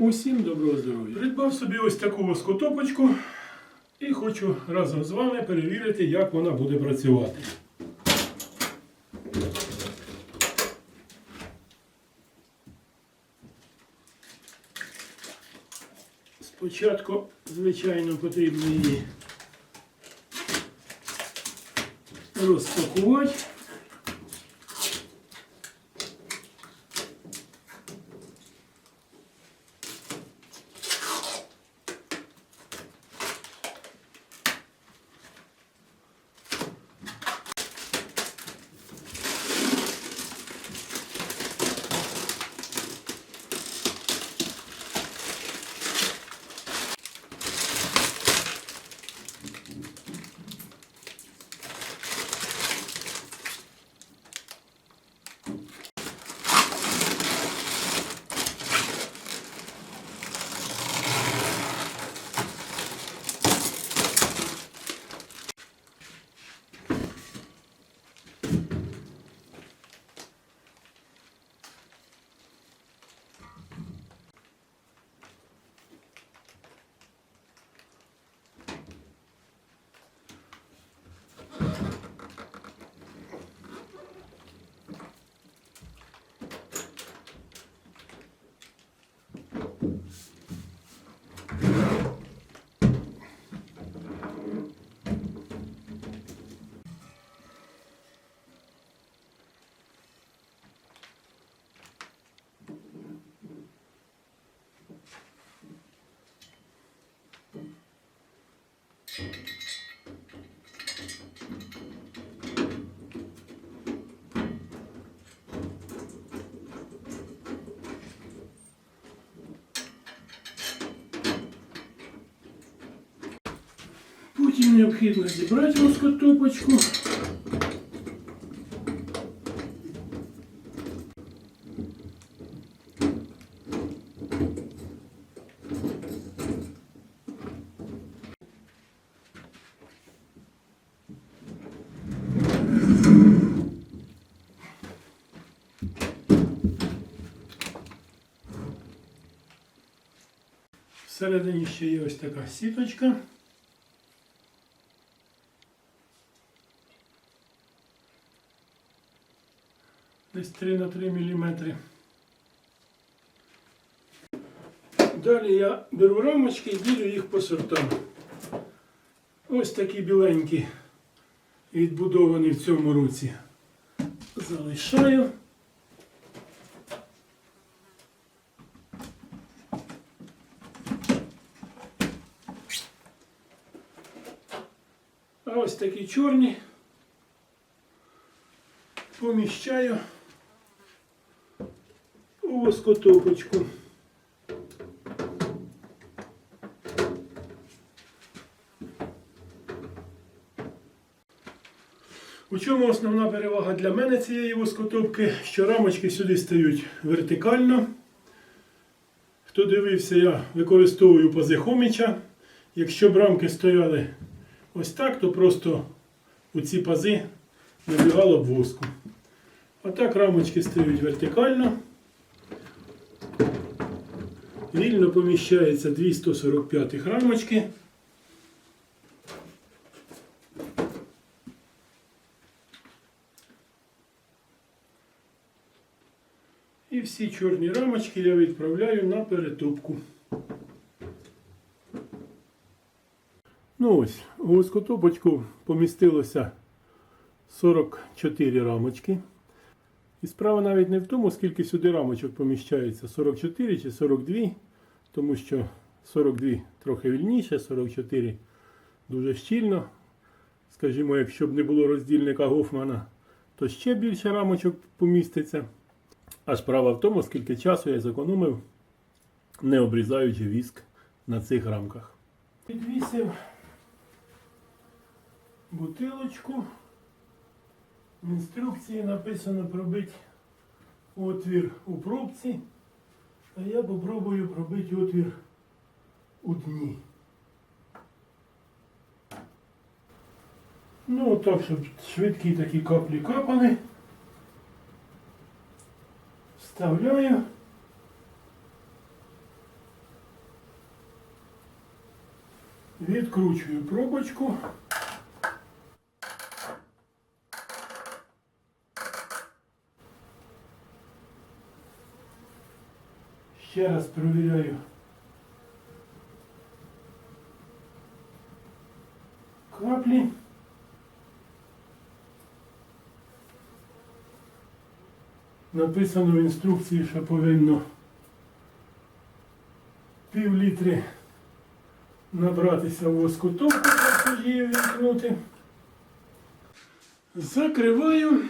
Усім доброго здоров'я. Придбав собі ось таку воскотопочку і хочу разом з вами перевірити, як вона буде працювати. Спочатку, звичайно, потрібно її розпакувати. Потім необхідно зібрати воскотопочку. Всередині ще є ось така сіточка. Десь 3 на 3 мм. Далі я беру рамочки і ділю їх по сортам. Ось такі біленькі, відбудовані в цьому році. Залишаю. А ось такі чорні поміщаю у воскотопочку. У чому основна перевага для мене цієї воскотопки, що рамочки сюди стають вертикально. Хто дивився, я використовую пази Хоміча. Якщо б рамки стояли ось так, то просто у ці пази набігало б воску. А так рамочки стають вертикально. Вільно поміщається 245 рамочки. І всі чорні рамочки я відправляю на перетопку. Ну ось, у воскотопочку помістилося 44 рамочки. І справа навіть не в тому, скільки сюди рамочок поміщається, 44 чи 42, тому що 42 трохи вільніше, 44 дуже щільно. Скажімо, якщо б не було роздільника Гофмана, то ще більше рамочок поміститься. А справа в тому, скільки часу я зекономив, не обрізаючи віск на цих рамках. Підвісив бутилочку. В інструкції написано пробити отвір у пробці, а я попробую пробити отвір у дні. Ну так, щоб швидкі такі каплі капали. Вставляю. Відкручую пробочку. Ще раз перевіряю. Каплі. Написано в інструкції, що повинно пів літри набратися воску топку, щоб її вімкнути. Закриваю.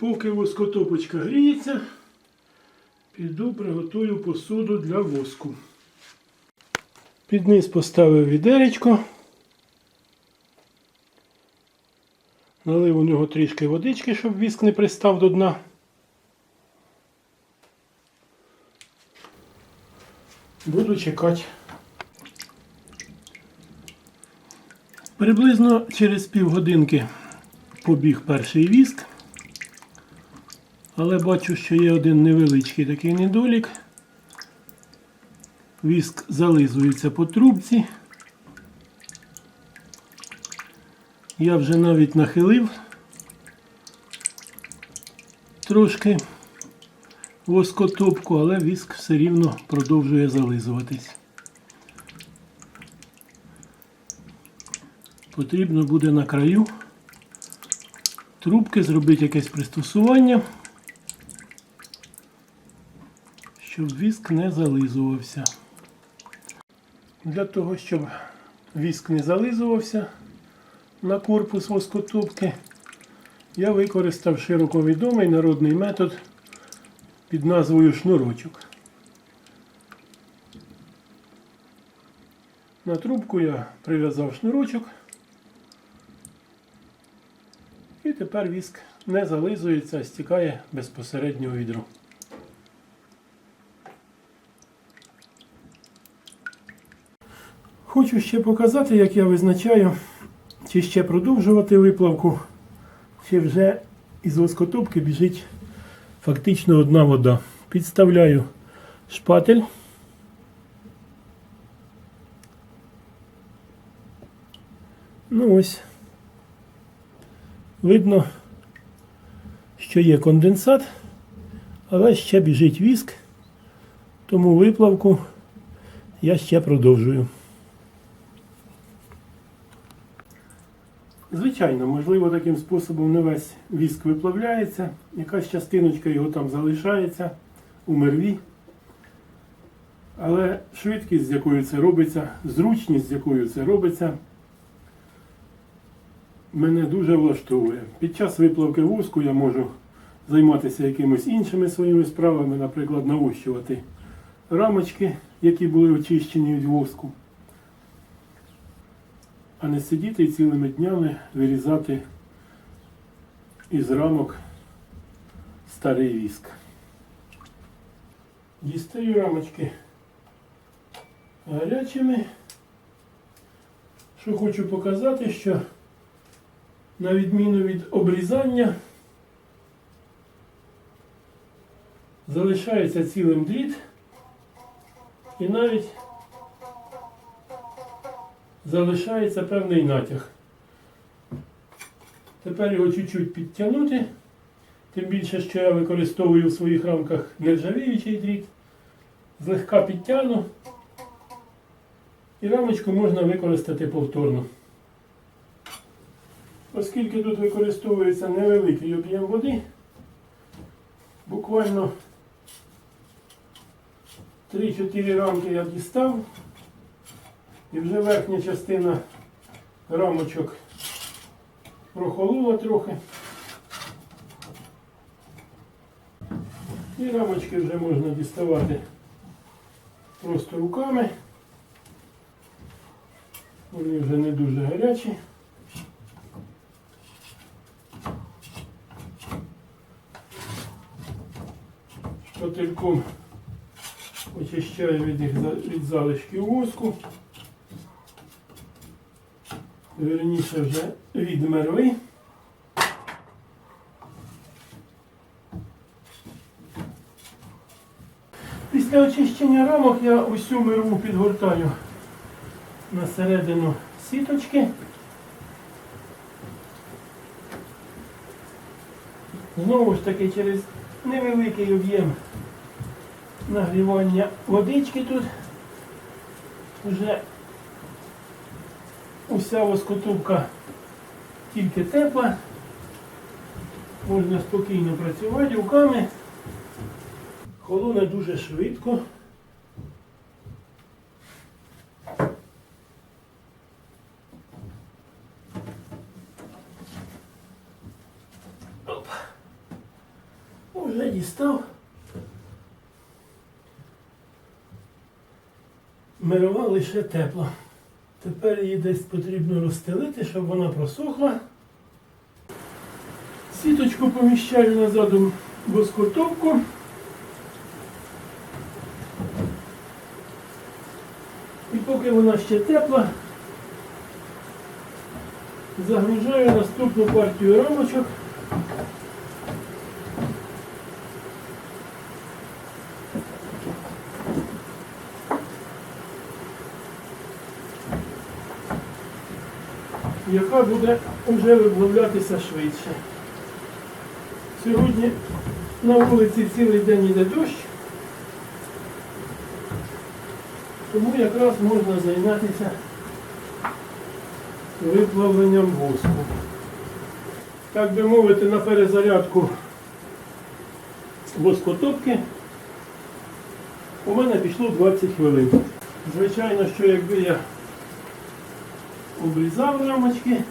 Поки воскотопочка гріється, піду приготую посуду для воску. Під низ поставив відеречко. Налив у нього трішки водички, щоб віск не пристав до дна. Буду чекати. Приблизно через півгодинки побіг перший віск. Але бачу, що є один невеличкий такий недолік. Віск зализується по трубці. Я вже навіть нахилив трошки воскотопку, але віск все рівно продовжує зализуватись. Потрібно буде на краю трубки зробити якесь пристосування, щоб віск не зализувався. Для того, щоб віск не зализувався, на корпус воскотопки, я використав широко відомий народний метод під назвою шнурочок. На трубку я прив'язав шнурочок і тепер віск не зализується, а стікає безпосередньо у відро. Хочу ще показати, як я визначаю, чи ще продовжувати виплавку, чи вже із воскотопки біжить фактично одна вода. Підставляю шпатель. Ну ось. Видно, що є конденсат, але ще біжить віск, тому виплавку я ще продовжую. Звичайно, можливо, таким способом не весь віск виплавляється, якась частиночка його там залишається у мерві. Але швидкість, з якою це робиться, зручність, з якою це робиться, мене дуже влаштовує. Під час виплавки воску я можу займатися якимись іншими своїми справами, наприклад, навощувати рамочки, які були очищені від воску а не сидіти і цілими днями вирізати із рамок старий віск. Дістаю рамочки гарячими. Що хочу показати, що на відміну від обрізання залишається цілим дріт і навіть залишається певний натяг. Тепер його чуть-чуть підтягнути, тим більше, що я використовую в своїх рамках нержавіючий дріт, злегка підтягну і рамочку можна використати повторно. Оскільки тут використовується невеликий об'єм води, буквально 3-4 рамки я дістав. І вже верхня частина рамочок прохолола трохи. І рамочки вже можна діставати просто руками. Вони вже не дуже гарячі. Шпательком очищаю від, їх від залишків воску вірніше вже відмерли. Після очищення рамок я усю мирову підгортаю на середину сіточки. Знову ж таки через невеликий об'єм нагрівання водички тут вже уся воскотубка тільки тепла. Можна спокійно працювати руками. Холоне дуже швидко. Оп. Уже дістав. Мирова лише тепла. Тепер її десь потрібно розстелити, щоб вона просохла. Сіточку поміщаю назад у воскотопку. І поки вона ще тепла, загружаю наступну партію рамочок. Яка буде вже виплавлятися швидше. Сьогодні на вулиці цілий день йде дощ, тому якраз можна зайнятися виплавленням воску. Так би мовити, на перезарядку воскотопки у мене пішло 20 хвилин. Звичайно, що якби я обрізав рамочки,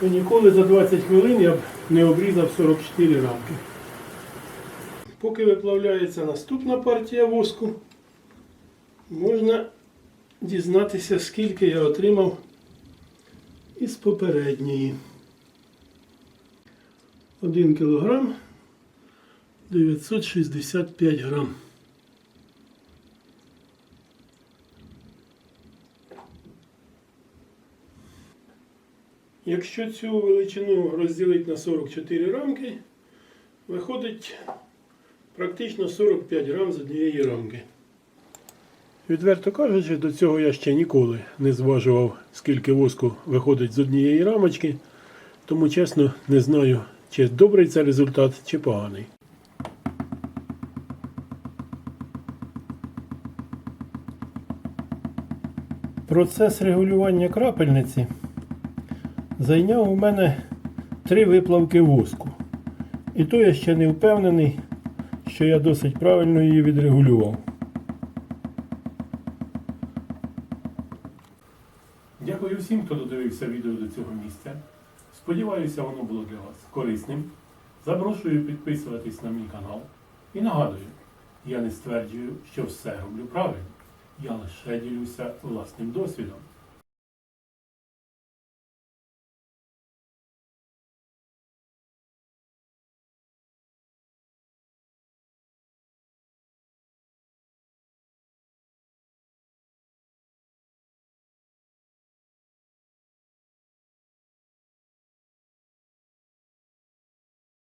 то ніколи за 20 хвилин я б не обрізав 44 рамки. Поки виплавляється наступна партія воску, можна дізнатися, скільки я отримав із попередньої. 1 кілограм 965 грам. Якщо цю величину розділити на 44 рамки, виходить практично 45 грам з однієї рамки. Відверто кажучи, до цього я ще ніколи не зважував, скільки воску виходить з однієї рамочки, тому чесно не знаю, чи добрий це результат, чи поганий. Процес регулювання крапельниці зайняв у мене три виплавки воску. І то я ще не впевнений, що я досить правильно її відрегулював. Дякую всім, хто додивився відео до цього місця. Сподіваюся, воно було для вас корисним. Запрошую підписуватись на мій канал. І нагадую, я не стверджую, що все роблю правильно. Я лише ділюся власним досвідом.